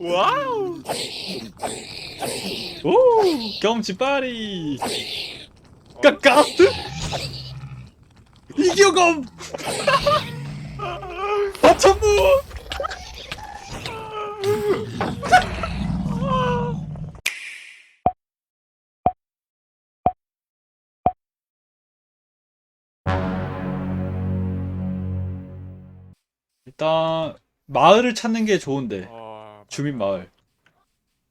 와우. 오 경치파리! 까까스 이겨검! 하천무 일단 마을을 찾는 게 좋은데. 아, 주민 마을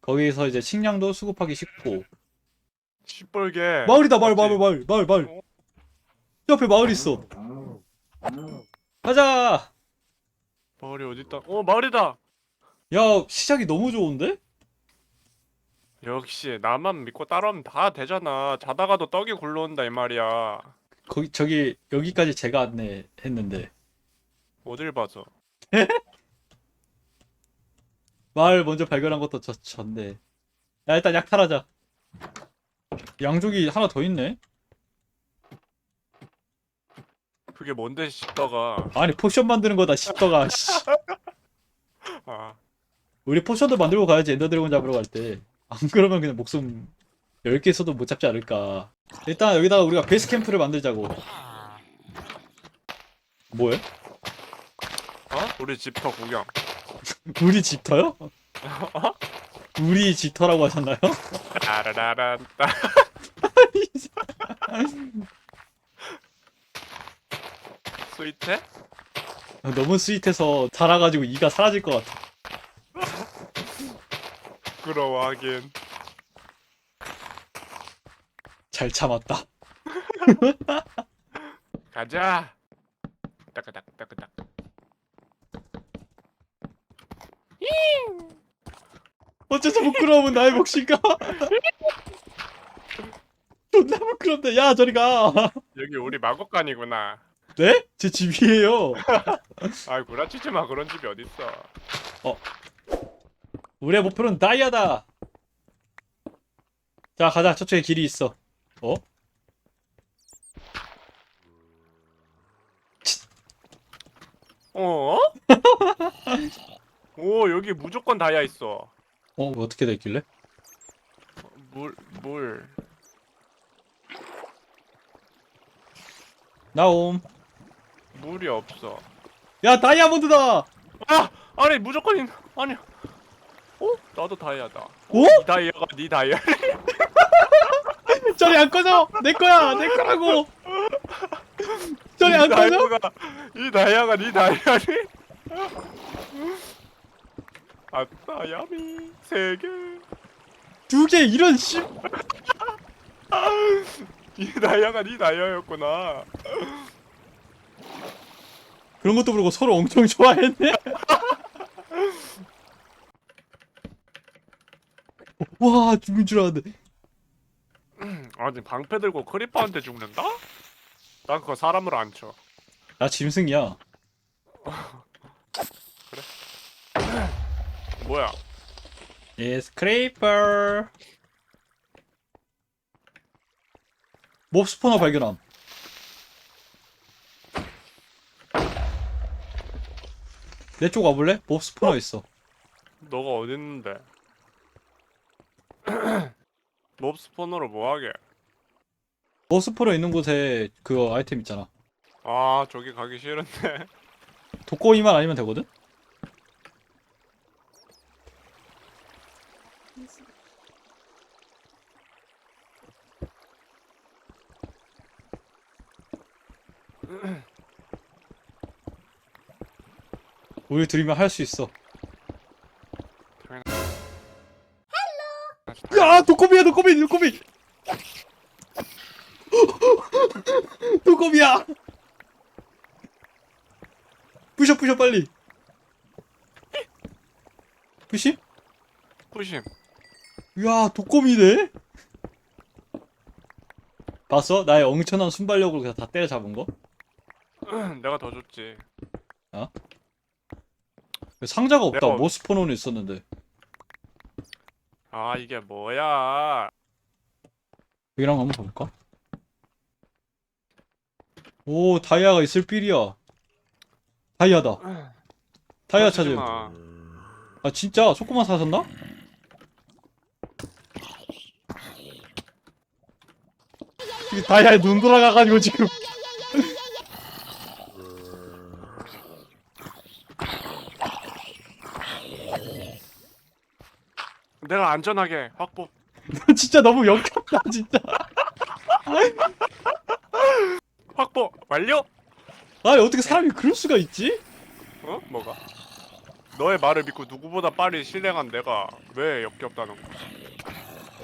거기서 이제 식량도 수급하기 쉽고 시뻘게. 마을이다 마을? 마을 마을 마을 마을 옆에 마을 있어 가자 마을이 어딨다? 어 마을이다. 야 시작이 너무 좋은데 역시 나만 믿고 따라오면 다 되잖아. 자다가도 떡이 굴러온다 이 말이야. 거기 저기 여기까지 제가 안내했는데 어딜 봐서. 마을 먼저 발견한 것도 저 졌네 야 일단 약탈하자 양족이 하나 더 있네 그게 뭔데 싶다가. 아니 포션 만드는 거다 십더가 씨. 아 우리 포션도 만들고 가야지 엔더 드래곤 잡으러 갈 때 안 그러면 그냥 목숨 10개 있어도 못 잡지 않을까 일단 여기다가 우리가 베이스 캠프를 만들자고 뭐해? 어? 우리 집터 구경. 우리 집터요? 우리 집터라고 하셨나요? 따라라란따. 스위트? 너무 스윗해서 자라가지고 이가 사라질 것 같아 부끄러워 하긴. 잘 참았다 가자. 따끄닥 따끄닥. 어째서 부끄러움은 나의 몫인가? 존나 부끄럽다 야 저리 가 여기 우리 마곡간이구나. 네? 제 집이에요 아이 구라치지 마 그런 집이 어딨어. 우리의 목표는 다이아다 자 가자 저쪽에 길이 있어 어? 어? 오 여기 무조건 다이아 있어. 어 어떻게 됐길래? 물 물. 나옴 물이 없어. 야 다이아몬드다 아 아니 무조건 있... 아니. 어? 나도 다이아다. 오? 이 다이아가 네 다이아. 저리 안 꺼져 내 거야 내 거라고 저리 안이 꺼져 다이아가 이 다이아가 네 다이아니? 아따 야미 세 개. 두 개 이런 씨이 다이아가 네 다이아였구나. 그런 것도 모르고 서로 엄청 좋아했네 와 죽은 줄 알았는데 아니 방패 들고 크리퍼한테 죽는다? 난 그거 사람으로 안 쳐. 나 짐승이야 뭐야? 예 스크레이퍼 몹 스포너 발견함 내 쪽 와볼래? 몹 스포너 있어 너가 어디 있는데? 몹 스포너로 뭐하게? 몹 스포너 있는 곳에 그거 아이템 있잖아 아 저기 가기 싫은데 독거미만 아니면 되거든? 우리 둘이면 할 수 있어. 야 독거미야 독거미 독거미 독거미야. 부셔 부셔 빨리. 부심? 푸심. 야 독거미네? 봤어? 나의 엉천한 순발력으로 그냥 다 때려잡은 거? 내가 더 좋지 상자가 없다. 내가- 모스포노는 있었는데. 아 이게 뭐야? 여기랑 한번 가볼까? 오 다이아가 있을 필이야. 다이아다. 다이아 찾음 마. 아 진짜? 초코만 사셨나? 이게 다이아에 눈 돌아가가지고 지금 내가 안전하게 확보. 진짜 너무 역겹다 진짜 확보 완료. 아니 어떻게 사람이 그럴 수가 있지? 어? 뭐가? 너의 말을 믿고 누구보다 빨리 실행한 내가 왜 역겹다는 거야?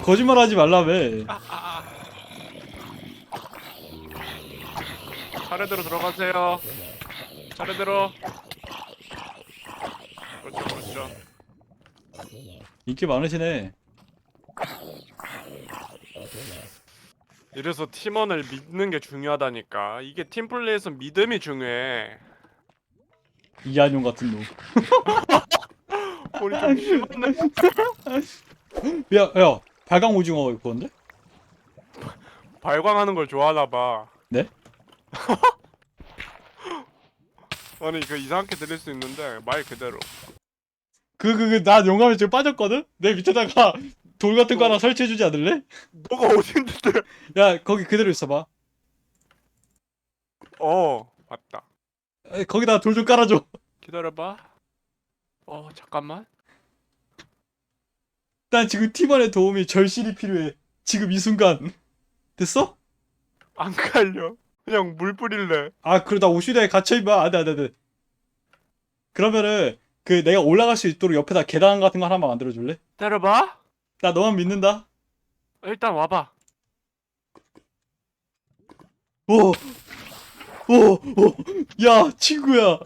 거짓말하지 말라며 차례대로 들어가세요. 차례대로. 그렇죠, 그렇죠. 인기 많으시네 이래서 팀원을 믿는 게 중요하다니까. 이게 팀플레이에서 믿음이 중요해. 이한용 같은 놈 우리 좀 심하네. 야, 야, 발광 오징어 그건데? 발광하는 걸 좋아하나 봐. 네? 아니 그 이상하게 들릴 수 있는데 말 그대로. 그, 그, 그, 나 용감에 지금 빠졌거든? 내 밑에다가 돌 같은 거 하나 설치해주지 않을래? 너가 어딘데? 야, 거기 그대로 있어봐. 어 맞다. 에, 거기다 돌 좀 깔아줘. 기다려봐. 어 잠깐만. 난 지금 팀원의 도움이 절실히 필요해. 지금 이 순간. 됐어? 안 갈려. 그냥 물 뿌릴래. 아, 그러다 오슈대에 갇혀있마. 안 돼, 안 돼, 안 돼. 그러면은, 그, 내가 올라갈 수 있도록 옆에다 계단 같은 거 하나만 만들어 줄래? 기다려봐. 나 너만 믿는다. 일단 와봐. 오! 오! 오! 야, 친구야.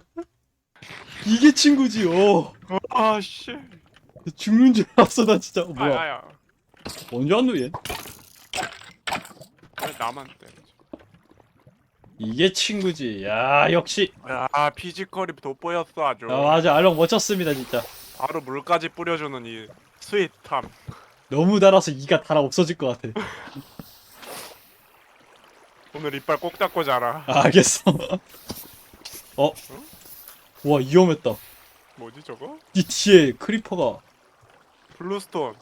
이게 친구지, 어. 아씨. 죽는 줄 알았어, 나 진짜. 어, 뭐야. 아야. 언제 왔노, 얘? 왜 나만 때? 이게 친구지. 야, 역시. 아 피지컬이 돋보였어 아주. 아, 맞아. 알롱 멋졌습니다, 진짜. 바로 물까지 뿌려주는 이 스윗함. 너무 달아서 이가 달아 없어질 것 같아. 오늘 이빨 꼭 닦고 자라. 아, 알겠어. 어? 와, 위험했다. 뭐지 저거? 이 뒤에 크리퍼가. 블루스톤.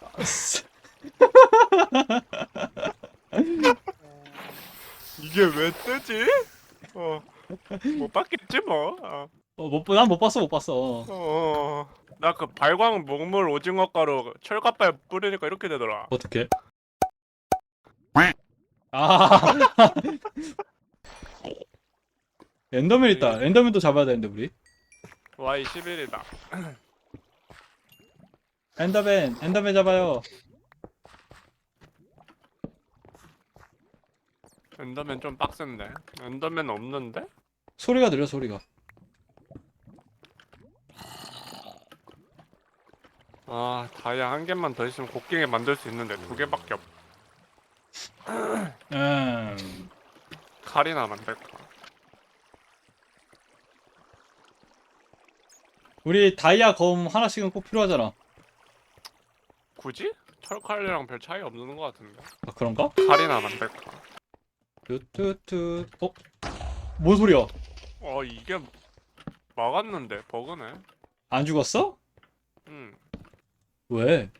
이게 왜 뜨지? 어. 못 봤겠지 뭐. 어. 어, 못, 난 못 봤어, 못 봤어. 어. 나 그 발광 목물 오징어 가루 철갑발 뿌리니까 이렇게 되더라. 어떻게? 아. 엔더맨 있다. 엔더맨도 잡아야 되는데, 우리. Y 11이다. 엔더맨, 엔더맨 잡아요. 엔더맨 좀 빡센데. 엔더맨 없는데? 소리가 들려, 소리가. 아 다이아 한 개만 더 있으면 곡괭이 만들 수 있는데 두 개밖에 없. 음. 칼이나 만들까? 우리 다이아 검 하나씩은 꼭 필요하잖아. 굳이? 철칼이랑 별 차이 없는 것 같은데. 아, 그런가? 칼이나 만들까? 뚜뚜뚜. 어? 뭔 소리야? 어 이게 막았는데 버그네. 안 죽었어? 응. 왜?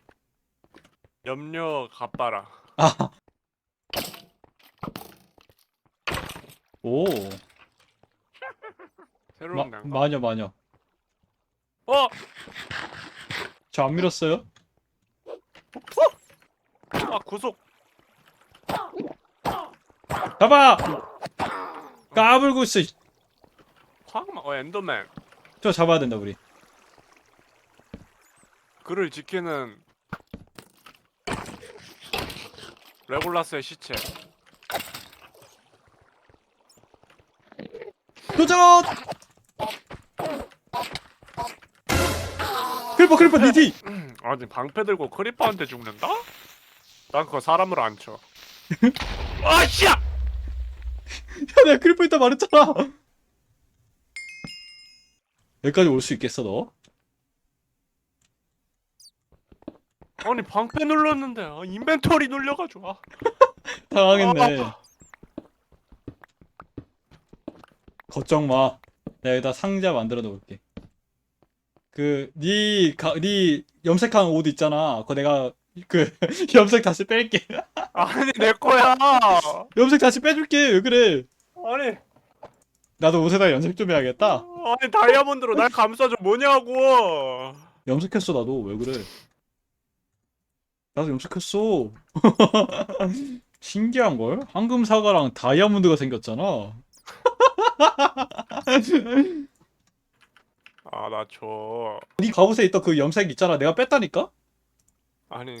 염료 갚아라. 아. 오. 새로운 마, 맹가. 마녀, 마녀. 어! 저 안 밀었어요? 아 구속. 잡아! 까불고 있어. 황마. 어 엔더맨. 저 잡아야 된다, 우리. 그를 지키는 레골라스의 시체. 도전! 크리퍼, 크리퍼, 니티! 아니 방패 들고 크리퍼한테 죽는다? 난 그거 사람으로 안 쳐. 아 씨야! 야 내가 크리퍼 있다 말했잖아. 여기까지 올 수 있겠어 너? 아니 방패 눌렀는데 아, 인벤토리 눌려가지고 아. 당황했네. 아, 걱정 마. 내가 여기다 상자 만들어 놓을게. 그, 니, 가, 니, 염색한 옷 있잖아. 그거 내가 그 염색 다시 뺄게. 아니 내 거야. 염색 다시 빼줄게. 왜 그래? 아니 나도 옷에다 염색 좀 해야겠다. 아니 다이아몬드로 날 감싸줘 뭐냐고. 염색했어 나도. 왜 그래? 나도 염색했어. 신기한 걸? 황금 사과랑 다이아몬드가 생겼잖아. 아 나 줘. 네 갑옷에 있던 그 염색 있잖아. 내가 뺐다니까? 아니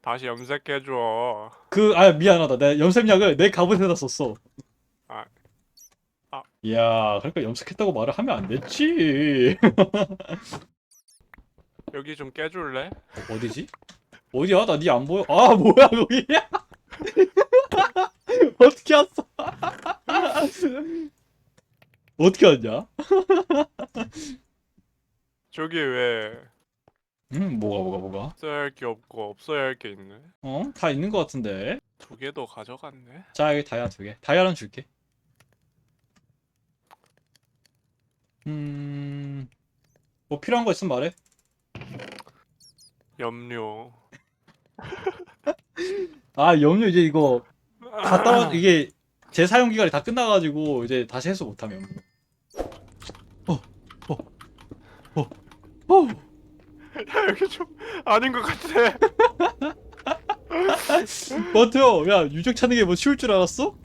다시 염색해줘. 그, 아, 미안하다. 내가 염색약을 내 갑옷에다 썼어. 아, 아. 이야, 그러니까 염색했다고 말을 하면 안 됐지. 여기 좀 깨줄래? 어, 어디지? 어디야? 나 니 안 보여. 아, 뭐야, 거기야? 어떻게 왔어? 어떻게 왔냐? 저기 왜 음, 뭐가, 뭐가, 뭐가? 써야 할 게 없고 없어야 할 게 있네. 어? 다 있는 것 같은데. 두 개도 가져갔네. 자, 여기 다이아 두 개. 다이아는 줄게. 음, 뭐 필요한 거 있으면 말해. 염료. 아, 염료 이제 이거 다 떨어 이게 재사용 기간이 다 끝나가지고 이제 다시 해소 못하면. 어, 어, 어, 어. 야 여기 좀 아닌 것 같아. 버텨. 야, 유적 찾는 게 뭐 쉬울 줄 알았어?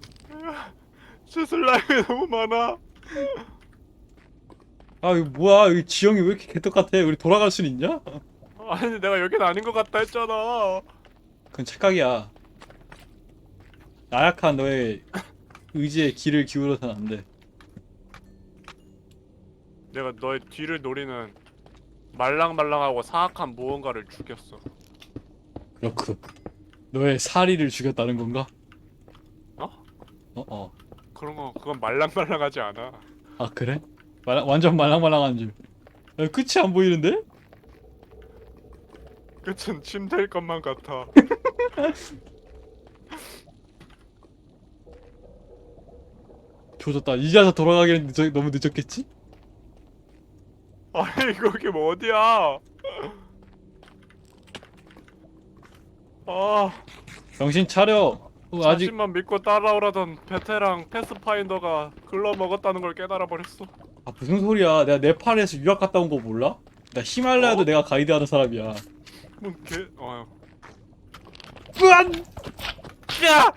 저 슬라임이 너무 많아. 아, 이거 뭐야? 여기 지형이 왜 이렇게 개떡 같아? 우리 돌아갈 순 있냐? 아니 내가 여긴 아닌 것 같다 했잖아. 그건 착각이야. 나약한 너의 의지에 귀를 기울여서는 안 돼. 내가 너의 뒤를 노리는 말랑말랑하고 사악한 무언가를 죽였어. 그렇군. 너의 사리를 죽였다는 건가? 어? 어, 어. 그런 거 그건 말랑말랑하지 않아. 아, 그래? 말랑, 완전 말랑말랑한 줄. 야, 끝이 안 보이는데? 끝은 침대일 것만 같아. 조졌다. 이제 와서 돌아가기는 늦어, 너무 늦었겠지? 아니 거기 뭐 어디야? 아 정신 차려. 어, 아직 자신만 믿고 따라오라던 베테랑 패스파인더가 글러 먹었다는 걸 깨달아 버렸어. 아 무슨 소리야? 내가 네팔에서 유학 갔다 온 거 몰라? 나 히말라야도 어? 내가 가이드하는 사람이야. 뭔개 어. 으안! 야!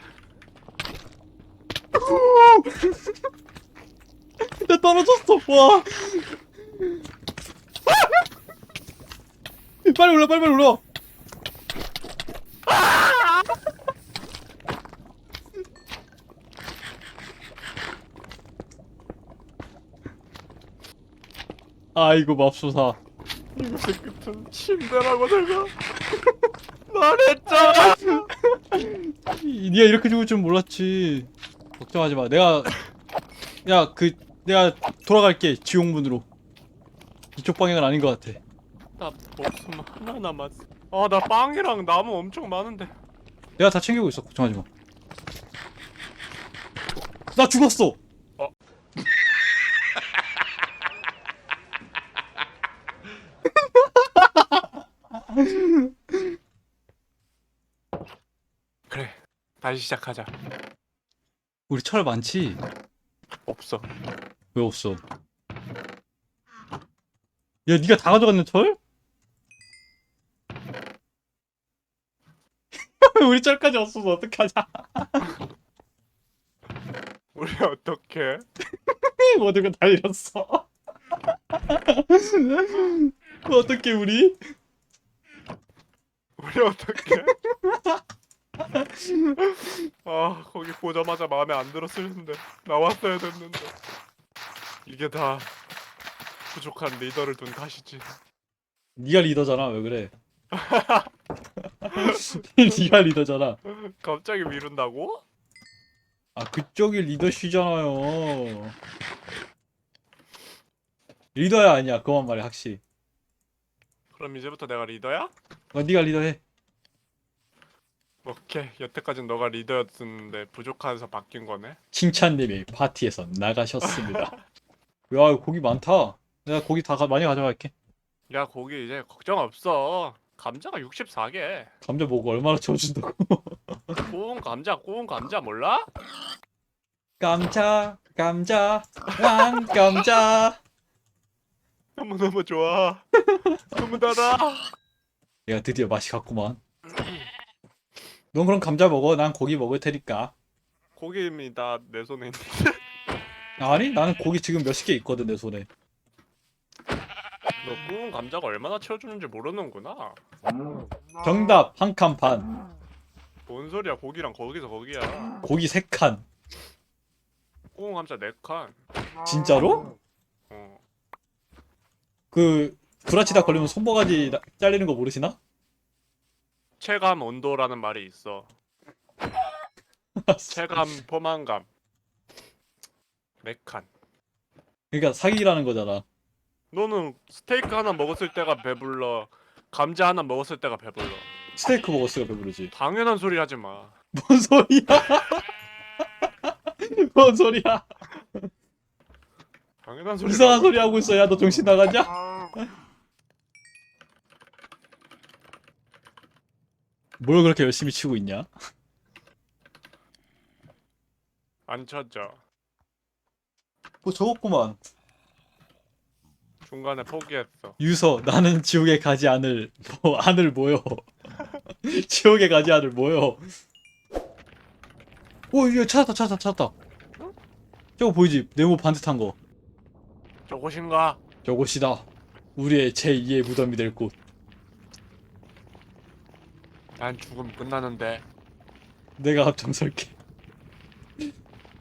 나 떨어졌어. 와. 빨리 올라, 빨리 빨리 올라. 아이고 맙소사. 이것의 끝은 침대라고 내가 말했잖아. 이- 네가 이렇게 죽을 줄 몰랐지. 걱정하지 마. 내가 야 그 내가 돌아갈게 지옥문으로. 이쪽 방향은 아닌 것 같아. 나 목숨 하나 남았어. 아 나 빵이랑 나무 엄청 많은데. 내가 다 챙기고 있어. 걱정하지 마. 나 죽었어. 어. 그래 다시 시작하자. 우리 철 많지? 없어. 왜 없어? 야, 네가 다 가져갔네 철? 우리 철까지 없어서 어떡하자? 우리 어떻게? 모두가 다 잃었어. 어떻게 우리? 우리 어떻게? 아 거기 보자마자 마음에 안 들었을 텐데 나왔어야 됐는데 이게 다 부족한 리더를 둔 탓이지. 네가 리더잖아. 왜 그래? 네가 리더잖아. 갑자기 미룬다고? 아 그쪽이 리더시잖아요. 리더야 아니야. 그만 말해 확실히. 그럼 이제부터 내가 리더야? 어, 네가 리더해. 오케이 여태까진 너가 리더였었는데 부족해서 바뀐 거네 칭찬님이 파티에서 나가셨습니다. 야 고기 많다. 내가 고기 다 가- 많이 가져갈게. 야 거기 이제 걱정 없어 감자가 64개 감자 먹고 얼마나 채워준다고. 구운 감자 구운 감자 몰라? 감자 감자 왕 감자. 너무너무 좋아 너무 달아 얘가 드디어 맛이 갔구만. 넌 그럼 감자 먹어. 난 고기 먹을 테니까. 고기입니다 내 손에 있는 아니 나는 고기 지금 몇십 개 있거든 내 손에. 너 구운 감자가 얼마나 채워주는지 모르는구나 정답 한 칸 반. 뭔 소리야 고기랑 거기서 거기야 고기 세 칸. 구운 감자 4칸 진짜로? 어그 구라치다 걸리면 손모가지 나- 잘리는 거 모르시나? 체감 온도라는 말이 있어 체감 포만감 4칸 그러니까 사기라는 거잖아. 너는 스테이크 하나 먹었을 때가 배불러 감자 하나 먹었을 때가 배불러 스테이크 먹었으니까 배부르지. 당연한 소리 하지 마 뭔 소리야? 뭔 소리야? 당연한 소리 이상한 소리 하고 있어. 야, 너 정신 나갔냐? 뭘 그렇게 열심히 치고 있냐? 안 찾아 뭐 적었구만. 중간에 포기했어 유서, 나는 지옥에 가지 않을, 뭐, 않을 뭐요. 지옥에 가지 않을 뭐요. 오, 이거 찾았다, 찾았다, 찾았다. 저거 보이지? 네모 반듯한 거. 저곳인가? 저곳이다. 우리의 제2의 무덤이 될 곳. 난 죽음 끝나는데 내가 앞장설게.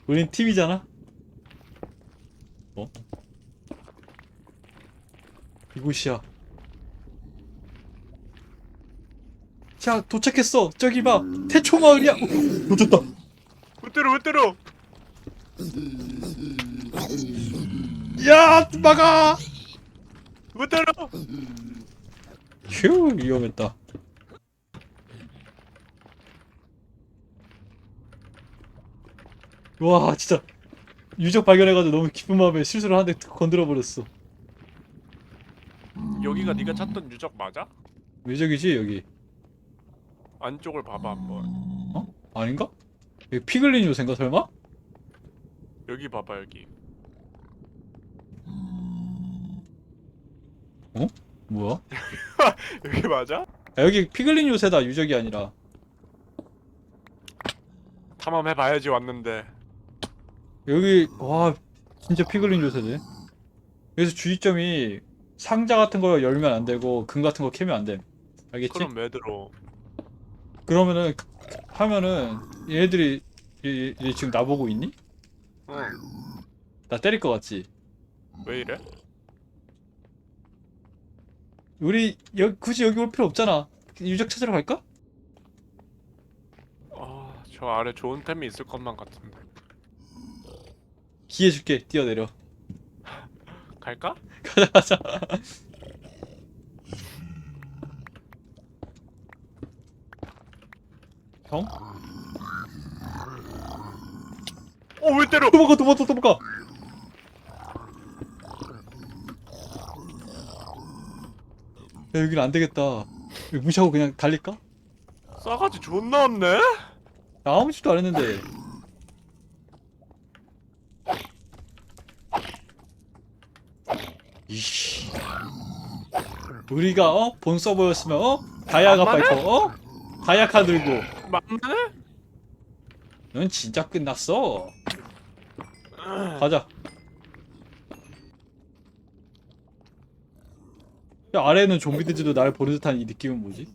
우린 팀이잖아. 어? 이곳이야. 자, 도착했어. 저기 봐. 태초 마을이야. 어, 놓쳤다. 왜 때려 왜 때려 야, 막아. 왜 때려 휴, 위험했다. 와, 진짜 유적 발견해가지고 너무 기쁜 마음에 실수를 한 대 건드려 버렸어. 여기가 네가 찾던 유적 맞아? 유적이지 여기? 안쪽을 봐봐 한번 아닌가? 여기 피글린 요새인가 설마? 여기 봐봐 여기 뭐야? 여기 맞아? 아, 여기 피글린 요새다 유적이 아니라 탐험해봐야지 왔는데 여기 와 진짜 피글린 요새네 그래서 주의점이 상자 같은 거 열면 안 되고 금 같은 거 캐면 안 돼. 알겠지? 그럼 왜 들어 그러면은 하면은 얘네들이 얘, 얘 지금 나 보고 있니? 응왜 나 때릴 것 같지? 이래? 우리 여, 굳이 여기 올 필요 없잖아 유적 찾으러 갈까? 아 저 아래 좋은 템이 있을 것만 같은데 기회 줄게 뛰어내려 갈까? 가자 가자 형? 어왜 때려 도망가 도망가 도망가 야 여긴 안되겠다 무시하고 그냥 달릴까? 싸가지 존나 없네? 나 아무 짓도 안 했는데 우리가 어? 본 서버였으면 어? 다이아가 만만해? 파이터 어? 다이아카 들고 맞네? 넌 진짜 끝났어 가자 야 아래는 좀비들도 날 보는 듯한 이 느낌은 뭐지?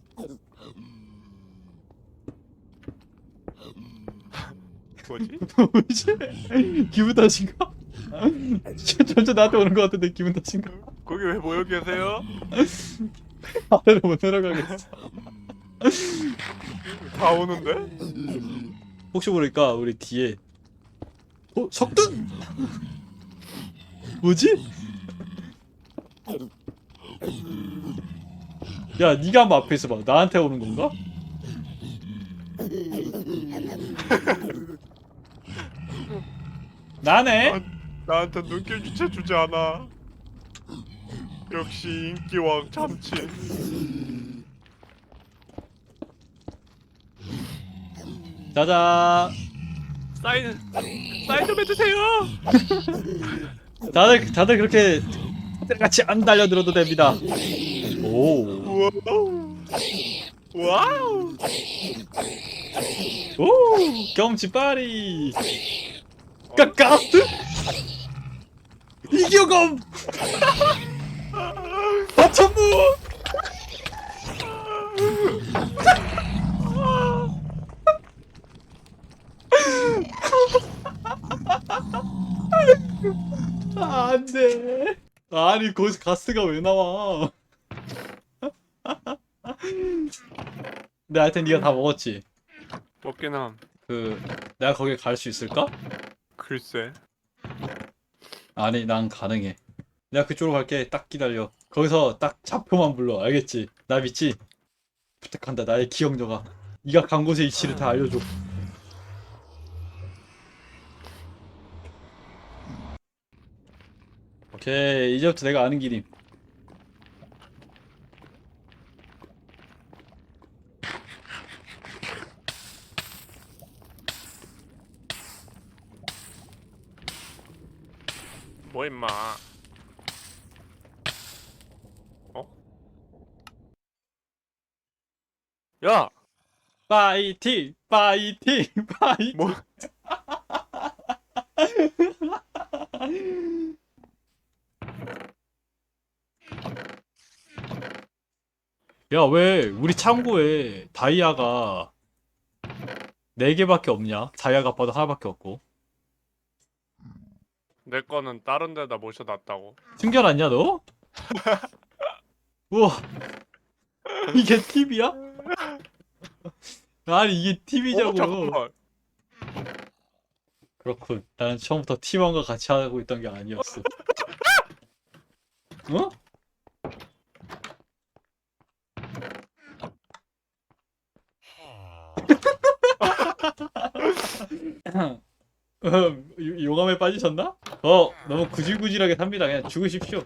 뭐지? 뭐지? 기분 탓인가? 점점 나한테 오는 것 같은데 기분 탓인가? 거기 왜 모여 계세요? 아래로 못 내려가겠어 다 오는데? 혹시 모르니까 우리 뒤에 어? 석둔? 뭐지? 야 니가 한번 앞에 있어봐 나한테 오는 건가? 나네. 나, 나한테 눈길 주체 주지 않아. 역시 인기왕 참치. 자자. 사인 사인 좀 해주세요. 다들 다들 그렇게 같이 안 달려들어도 됩니다. 오. 와우. 와우. 오. 경치 파리. 까까스. 이겨검. 버천무. 아, 안 돼. 아니, 거기서 가스가 왜 나와? 근데 하여튼 네가 다 먹었지. 먹긴 함. 그 내가 거기 갈 수 있을까? 글쎄. 아니, 난 가능해. 내가 그쪽으로 갈게. 딱 기다려. 거기서 딱 좌표만 불러. 알겠지? 나 믿지? 부탁한다. 나의 기억력아. 네가 간 곳의 위치를 다 알려줘. 오케이. 이제부터 내가 아는 길임. 뭐 임마. 야, 파이팅! 파이팅! 파이팅! 뭐? 야, 왜 우리 창고에 다이아가 4개밖에 없냐? 다이아가 봐도 하나밖에 없고. 내 거는 다른 데다 모셔놨다고. 숨겨놨냐, 너? 우와. 이게 팁이야? 아니, 이게 어, 팁이냐고. 잠깐만. 그렇군. 나는 처음부터 팀원과 같이 하고 있던 게 아니었어. 어? 음, 요- 용암에 빠지셨나? 어, 너무 구질구질하게 삽니다. 그냥 죽으십시오.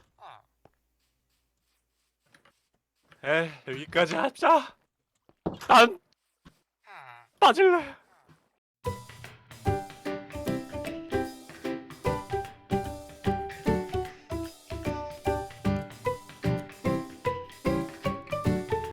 에 여기까지 하자. 난 빠질래.